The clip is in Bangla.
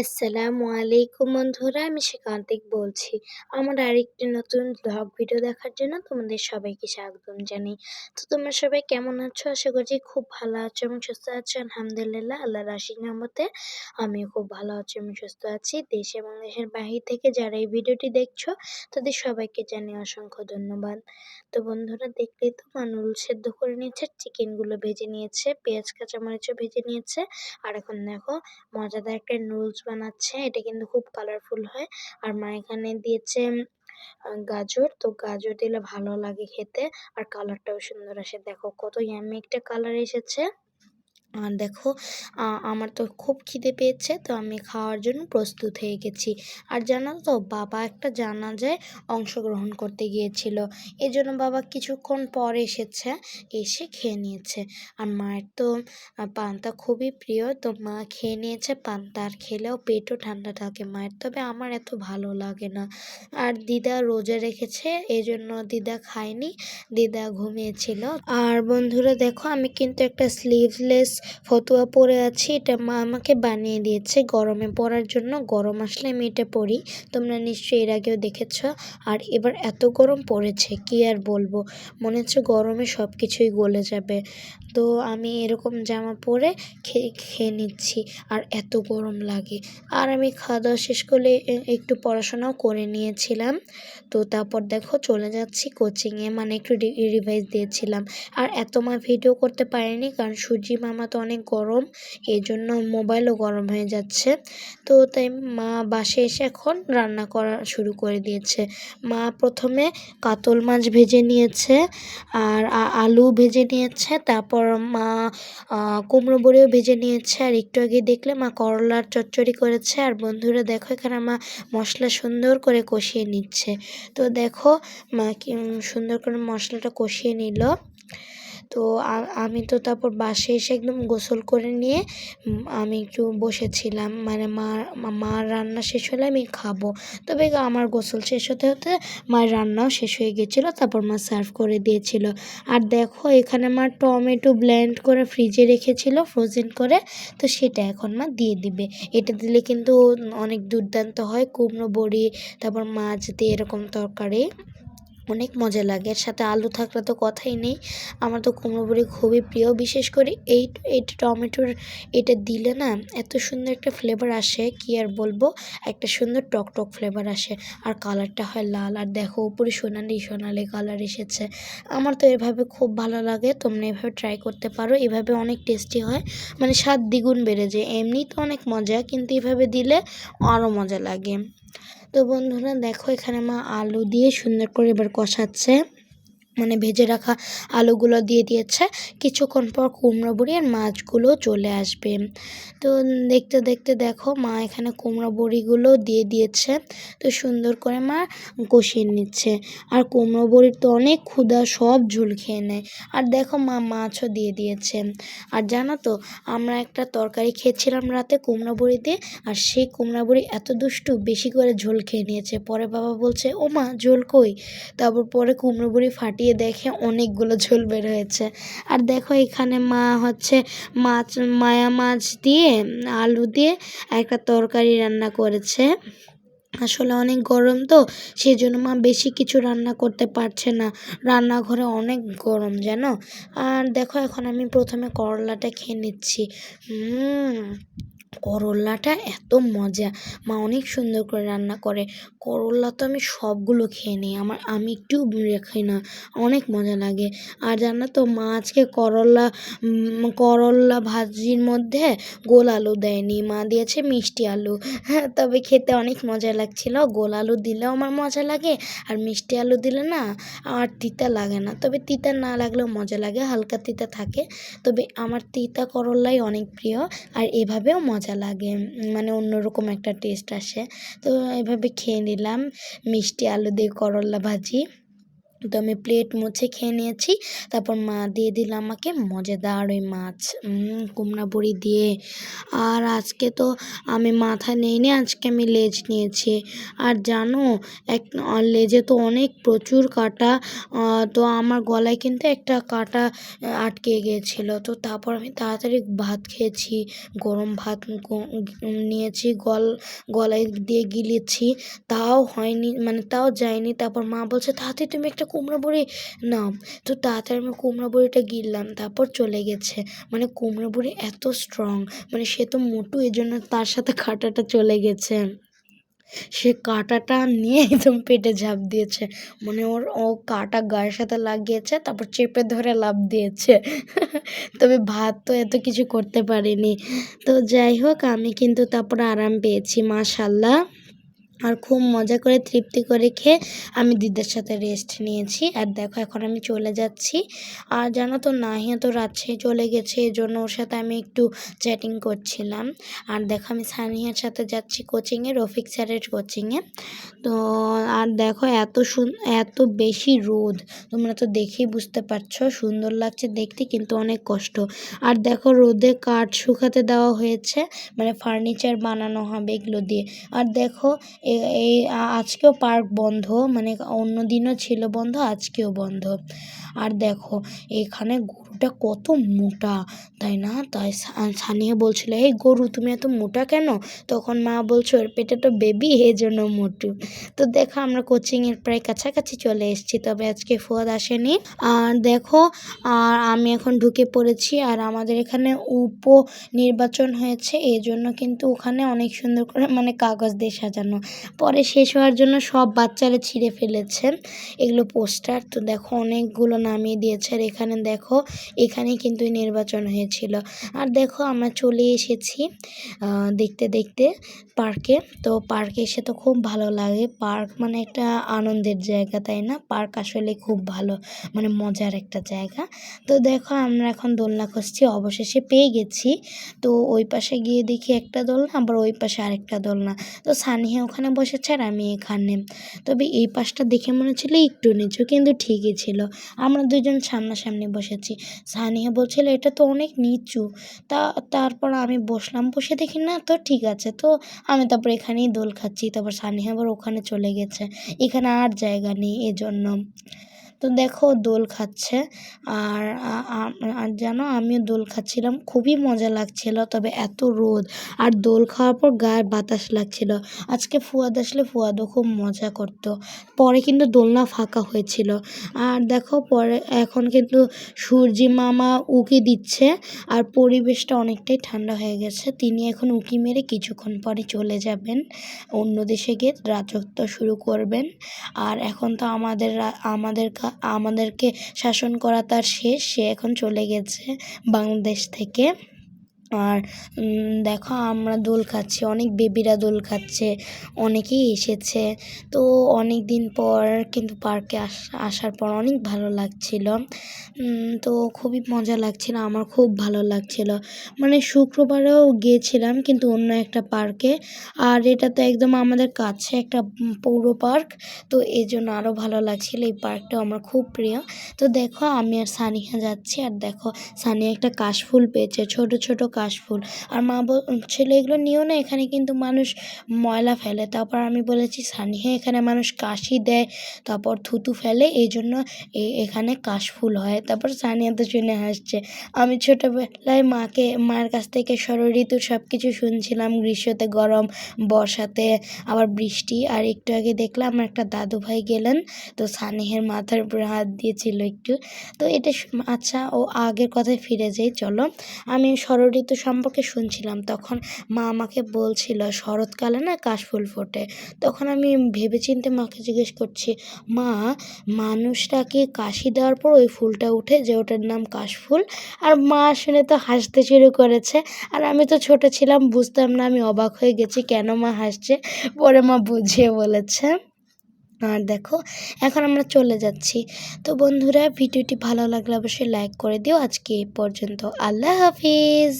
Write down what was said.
আসসালামু আলাইকুম বন্ধুরা, আমি সেকান্তিক বলছি। আমার আরেকটি নতুন ব্লগ ভিডিও দেখার জন্য তোমাদের সবাইকে স্বাগতম জানাই। তো তোমরা সবাই কেমন আছো? আশা করছি খুব ভালো আছো এবং সুস্থ আছো। আলহামদুলিল্লাহ, আল্লাহর আশীর নামতে আমিও খুব ভালো আছি এবং সুস্থ আছি। দেশ এবং দেশের বাহির থেকে যারা এই ভিডিওটি দেখছ, তাদের সবাইকে জানিয়ে অসংখ্য ধন্যবাদ। তো বন্ধুরা, দেখলেই তো মানুল সেদ্ধ করে নিয়েছে চিকেনগুলো ভেজে নিয়েছে, পেঁয়াজ, কাঁচামরিচও ভেজে নিয়েছে। আর এখন দেখো, মজাদার একটা নুডলস বানাচ্ছে, এটা কিন্তু খুব কালারফুল হয়। আর মা এখানে দিয়েছে গাজর। তো গাজর দিলে ভালো লাগে খেতে। আর কালারটাও সুন্দর আসে। দেখো কত ইয়াম্মি একটা কালার এসেছে। আর দেখো আমার তো খুব খিদে পেয়েছে, তো আমি খাওয়ার জন্য প্রস্তুত হয়ে গেছি। আর জানো তো, বাবা একটা জানাজায় অংশগ্রহণ করতে গিয়েছিল। এই জন্য বাবা কিছুক্ষণ পর এসেছে, এসে খেয়ে নিয়েছে। আর মায়ের তো পান্তা খুবই প্রিয়, তো মা খেয়ে নিয়েছে, পান্তা আর খেলেও পেটও ঠান্ডা থাকে মায়ের, তবে আমার এত ভালো লাগে না। আর দিদা রোজা রেখেছে এই জন্য দিদা খায়নি, দিদা ঘুমিয়েছিল। আর বন্ধুরা দেখো, আমি কিন্তু একটা স্লিভলেস ফতুয়া পরে আছি, এটা মা আমাকে বানিয়ে দিয়েছে গরমে পরার জন্য। গরম আসলে আমি এটা পরি। তোমরা নিশ্চয়ই এর আগেও দেখেছ। আর এবার এত গরম পড়েছে, কি আর বলব? মনে হচ্ছে গরমে সব কিছুই গলে যাবে। তো আমি এরকম জামা পরে খেয়ে খেয়ে নিচ্ছি, আর এত গরম লাগে। আর আমি খাওয়া দাওয়া শেষ করলে একটু পড়াশোনাও করে নিয়েছিলাম। তো তারপর দেখো চলে যাচ্ছি কোচিংয়ে মানে একটু রিভাইজ দিয়েছিলাম। আর এত মা ভিডিও করতে পারিনি, কারণ সূর্যি মামা তো অনেক গরম এই জন্য মোবাইলও গরম হয়ে যাচ্ছে। তো তাই মা বাসে এসে এখন রান্না করা শুরু করে দিয়েছে। মা প্রথমে কাতল মাছ ভেজে নিয়েছে আর আলু ভেজে নিয়েছে, তারপর মা কুমড়ো বড়িও ভেজে নিয়েছে। আর একটু আগে দেখলে মা করলার চচ্চড়ি করেছে। আর বন্ধুরা দেখো এখানে মা মশলা সুন্দর করে কষিয়ে নিচ্ছে। তো দেখো মা কি সুন্দর করে মশলাটা কষিয়ে নিল। তো আমি তো তারপর বাসে এসে একদম গোসল করে নিয়ে আমি একটু বসেছিলাম। মানে মা মার রান্না শেষ হলে আমি খাব। তবে আমার গোসল শেষ হতে হতে মায়ের রান্নাও শেষ হয়ে গেছিল তারপর মা সার্ভ করে দিয়েছিল। আর দেখো, এখানে মা টমেটো ব্লেন্ড করে ফ্রিজে রেখেছিল ফ্রোজেন করে, তো সেটা এখন মা দিয়ে দিবে। এটা দিলে কিন্তু অনেক দুর্দান্ত হয়, কুমড়ো বড়ি, তারপর মাছ দিয়ে এরকম তরকারি। অনেক মজা লাগে। এর সাথে আলু থাকলে তো কথাই নেই। আমার তো কুমড়ো বড়ি খুবই প্রিয়। বিশেষ করে এই এই টমেটোর এটা দিলে না এত সুন্দর একটা ফ্লেভার আসে। কি আর বলব? একটা সুন্দর টক টক ফ্লেভার আসে। আর কালারটা হয় লাল। আর দেখো উপরে সোনালি সোনালি কালার এসেছে। আমার তো এভাবে খুব ভালো লাগে। তোমরা এভাবে ট্রাই করতে পারো। এভাবে অনেক টেস্টি হয়। মানে স্বাদ দ্বিগুণ বেড়ে যায়। এমনি তো অনেক মজা। কিন্তু এভাবে দিলে আরও মজা লাগে। তো বন্ধুরা দেখো এখানে মা আলু দিয়ে সুন্দর করে এবার কষাচ্ছে। মানে ভেজে রাখা আলুগুলো দিয়ে দিয়েছে। কিছুক্ষণ পর কুমড়ো বড়ি আর মাছগুলো চলে আসবে। তো দেখতে দেখতে দেখো, মা এখানে কুমড়ো বড়িগুলো দিয়ে দিয়েছে। তো সুন্দর করে মা কষিয়ে নিচ্ছে। আর কুমড়ো বড়ির তো অনেক ক্ষুধা, সব ঝোল খেয়ে নেয়। আর দেখো মা মাছও দিয়ে দিয়েছে। আর জানো তো, আমরা একটা তরকারি খেয়েছিলাম রাতে কুমড়ো বড়ি দিয়ে আর সেই কুমড়ো বড়ি এত দুষ্টু, বেশি করে ঝোল খেয়ে নিয়েছে। পরে বাবা বলছে ও মা ঝোল কই? তারপর পরে কুমড়ো বড়ি ফাটিয়ে দিয়ে দেখে অনেকগুলো ঝোল বের হয়েছে। আর দেখো এখানে মা হচ্ছে মাছ, মায়া মাছ দিয়ে, আলু দিয়ে একটা তরকারি রান্না করেছে। আসলে অনেক গরম তো সেই জন্য মা বেশি কিছু রান্না করতে পারছে না। রান্নাঘরে অনেক গরম যেন আর দেখো এখন আমি প্রথমে করলাটা খেয়ে নিচ্ছি। হুম করলাটা এত মজা। মা অনেক সুন্দর করে রান্না করে। করলা তো আমি সবগুলো খেয়ে নিই। আমার, আমি একটু রেখি না। অনেক মজা লাগে। আর জানো তো, মা আজকে করলা করলা ভাজির মধ্যে গোল আলু দেয়নি। মা দিয়েছে মিষ্টি আলু। হ্যাঁ তবে খেতে অনেক মজা লাগছিল। গোল আলু দিলেও আমার মজা লাগে। আর মিষ্টি আলু দিলে না আর তিতা লাগে না। তবে তিতা না লাগলেও মজা লাগে। হালকা তিতা থাকে। তবে আমার তিতা করলাই অনেক প্রিয়। আর এভাবেও মজা লাগে মানে অন্যরকম একটা টেস্ট আসে। তো এভাবে খেয়ে নিলাম, মিষ্টি আলু দিয়ে করলা ভাজি। তো আমি প্লেট মুছে খেয়ে নিয়েছি। তারপর মা দিয়ে দিল আমাকে মজাদার ওই মাছ কুমড়া বড়ি দিয়ে। আর আজকে তো আমি মাথা নিইনি, আজকে আমি লেজ নিয়েছি। আর জানো, এক লেজে তো অনেক প্রচুর কাটা তো আমার গলায় কিন্তু একটা কাটা আটকে গিয়েছিল। তো তারপর আমি তাড়াতাড়ি ভাত খেয়েছি, গরম ভাত নিয়েছি, গল, গলায় দিয়ে গিলেছি। তাও হয়নি মানে তাও যায়নি। তারপর মা বলছে, তাড়াতাড়ি তুমি একটা কুমড়ো বড়ি? নাম তো তাড়াতাড়ি আমি কুমড়ো বড়িটা গিললাম, তারপর চলে গেছে। মানে কুমড়ো বড়ি এত স্ট্রং মানে সে তো মোটু এই জন্য তার সাথে কাঁটাটা চলে গেছে। সে কাঁটাটা নিয়ে একদম পেটে ঝাঁপ দিয়েছে। মানে ওর, ও কাঁটা গায়ের সাথে লাগিয়েছে, তারপর চেপে ধরে লাভ দিয়েছে। তবে ভাত তো এত কিছু করতে পারিনি। তো যাই হোক, আমি কিন্তু তারপর আরাম পেয়েছি, মাশাল্লাহ। আর খুব মজা করে, তৃপ্তি করে খেয়ে আমি দিদার সাথে রেস্ট নিয়েছি। আর দেখো, এখন আমি চলে যাচ্ছি। আর জানো তো, নাহিয়া তো রাজশাহী চলে গেছে এই জন্য ওর সাথে আমি একটু চ্যাটিং করছিলাম। আর দেখো, আমি সানিয়ার সাথে যাচ্ছি কোচিংয়ে রফিক স্যারের কোচিংয়ে তো আর দেখো, এত সুন, এত বেশি রোদ, তোমরা তো দেখেই বুঝতে পারছ, সুন্দর লাগছে দেখতে, কিন্তু অনেক কষ্ট। আর দেখো, রোদে কাঠ শুকাতে দেওয়া হয়েছে মানে ফার্নিচার বানানো হবে এগুলো দিয়ে। আর দেখো এই আজকেও পার্ক বন্ধ মানে অন্য দিনও ছিল বন্ধ আজকেও বন্ধ। আর দেখো এখানে গরুটা কত মোটা, তাই না? তাই সানিয়া বলছিল, এই গরু, তুমি এত মোটা কেন? তখন মা বলছো, ওর পেটে তো বেবি এই জন্য মোটু। তো দেখো, আমরা কোচিংয়ের প্রায় কাছাকাছি চলে এসেছি, তবে আজকে ফুয়াদ আসেনি। আর দেখো, আর আমি এখন ঢুকে পড়েছি, আর আমাদের এখানে উপ নির্বাচন হয়েছে, এই জন্য কিন্তু ওখানে অনেক সুন্দর করে মানে কাগজ দিয়ে সাজানো। পরে শেষ হওয়ার জন্য সব বাচ্চারা ছিঁড়ে ফেলেছে, এগুলো পোস্টার। তো দেখো, অনেকগুলো নামিয়ে দিয়েছে, আর এখানে দেখো এখানে কিন্তু নির্বাচন হয়েছিল। আর দেখো আমরা চলে এসেছি দেখতে দেখতে পার্কে। তো পার্কে এসে তো খুব ভালো লাগে। পার্ক মানে একটা আনন্দের জায়গা, তাই না? পার্ক আসলে খুব ভালো মানে মজার একটা জায়গা। তো দেখো আমরা এখন দোলনা খুঁজছি, অবশেষে পেয়ে গেছি। তো ওই পাশে গিয়ে দেখি একটা দোলনা, আবার ওই পাশে আরেকটা দোলনা। তো সানিয়া ওখানে বসেছে আর আমি এখানে। তবে এই পাশটা দেখে মনে হচ্ছিল একটু নিচু, কিন্তু ঠিকই ছিল। আমরা দুজন সামনাসামনি বসেছি। সানিয়া বলছিল, এটা তো অনেক নিচু। তা, তারপর আমি বসলাম। বসে দেখি, না, তো ঠিক আছে। তো আমি তারপর এখানেই দোল খাচ্ছি। তারপর সানিয়া আবার ওখানে চলে গেছে। এখানে আর জায়গা নেই এজন্য। তো দেখো দোল খাচ্ছে আর জানো আমিও দোল খাচ্ছিলাম, খুবই মজা লাগছিল, তবে এত রোদ। আর দোল খাওয়ার পর গায়ে বাতাস লাগছিল। আজকে ফুয়াদ আসলে ফুয়াদও খুব মজা করতো। পরে কিন্তু দোলনা ফাঁকা হয়েছিল। আর দেখো পরে এখন কিন্তু সূর্যি মামা উকি দিচ্ছে আর পরিবেশটা অনেকটাই ঠান্ডা হয়ে গেছে। তিনি এখন উকি মেরে কিছুক্ষণ পরে চলে যাবেন। অন্য দেশে গিয়ে রাজত্ব শুরু করবেন। আর এখন তো আমাদের আমাদের আমাদেরকে শাসন করা তার শেষ। সে এখন চলে গেছে বাংলাদেশ থেকে। আর দেখো আমরা দোল খাচ্ছি, অনেক বেবিরা দোল খাচ্ছে, অনেকেই এসেছে। তো অনেক দিন পর কিন্তু পার্কে আসার পর অনেক ভালো লাগছিল। তো খুবই মজা লাগছিল, আমার খুব ভালো লাগছিল। মানে শুক্রবারেও গিয়েছিলাম কিন্তু অন্য একটা পার্কে আর এটা তো একদম আমাদের কাছে একটা পৌর পার্ক তো এই জন্য আরও ভালো লাগছিল, এই পার্কটাও আমার খুব প্রিয়। তো দেখো আমি আর সানিয়া যাচ্ছি, আর দেখো সানিয়া একটা কাশফুল পেয়েছে, ছোট ছোট কাশফুল আর মা বলছিল এগুলো নিও না এখানে কিন্তু মানুষ ময়লা ফেলে। তারপর আমি বলেছি, সানিয়া, এখানে মানুষ কাশি দেয়, তারপর থুতু ফেলে এই জন্য এখানে কাশফুল হয়। তারপর সানিয়া তো শুনে হাসছে, আমি ছোটোবেলায় মাকে মায়ের কাছ থেকে ষড়ঋতুর সব কিছু শুনছিলাম, গ্রীষ্মতে গরম, বর্ষাতে আবার বৃষ্টি। আর একটু আগে দেখলাম একটা দাদু ভাই গেলেন, তো সানিহের মাথার উপরে হাত দিয়েছিল একটু। তো এটা আচ্ছা ও আগের কথায় ফিরে যাই, চলো। আমি ষড়ঋতু সম্পর্কে শুনছিলাম। তখন মা আমাকে বলছিল, শরৎকালে না কাশফুল ফোটে। তখন আমি ভেবে চিনতে মাকে জিজ্ঞেস করছি, মা, মানুষটা কি কাশি দেওয়ার পর ওই ফুলটা উঠে যে ওটার নাম কাশফুল আর মা শুনে তো হাসতে শুরু করেছে। আর আমি তো ছোট ছিলাম, বুঝতাম না, আমি অবাক হয়ে গেছি, কেন মা হাসছে? পরে মা বুঝিয়ে বলেছে আর দেখো, এখন আমরা চলে যাচ্ছি। তো বন্ধুরা, ভিডিওটি ভালো লাগলে অবশ্যই লাইক করে দিও। আজকে এই পর্যন্ত, আল্লাহ হাফিজ।